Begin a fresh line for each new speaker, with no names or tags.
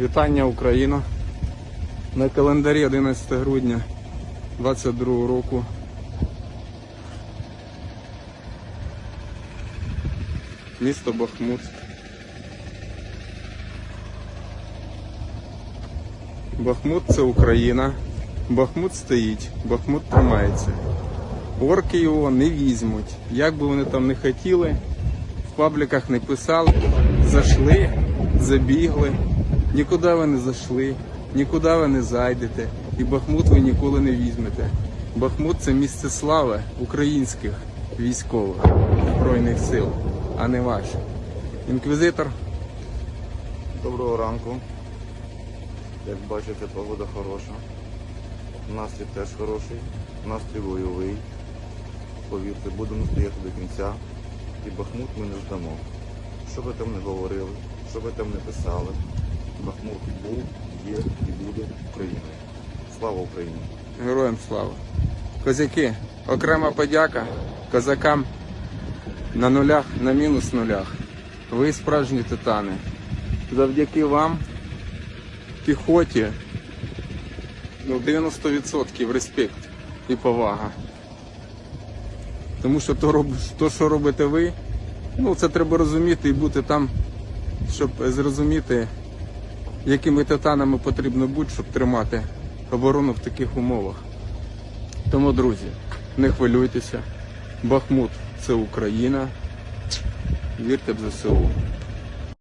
Вітання Україна. На календарі 11 грудня 22 року. Місто Бахмут. Бахмут це Україна. Бахмут стоїть, Бахмут тримається. Орки його не візьмуть. Як би вони там не хотіли, в пабліках не писали, зайшли, забігли, нікуди ви не зайшли, нікуди ви не зайдете, і Бахмут ви ніколи не візьмете. Бахмут це місце слави українських військових збройних сил, а не ваше. Інквізитор
Доброго ранку. Як бачите, погода хороша. Настрій теж хороший, настрій бойовий. Повірте, будемо стояти до кінця. І Бахмут ми не здамо. Що ви там не говорили, що ви там не писали. Бахмут був, є і буде Україною. Слава Україні!
Героям слава. Козяки, окрема подяка козакам на нулях, на мінус нулях. Ви справжні титани. Завдяки вам, піхоті, ну, 90% респект і повага. Тому що то, то, що робите ви, ну це треба розуміти і бути там, щоб зрозуміти, якими титанами потрібно бути, щоб тримати оборону в таких умовах. Тому, друзі, не хвилюйтеся. Бахмут це Україна. Вірте в ЗСУ.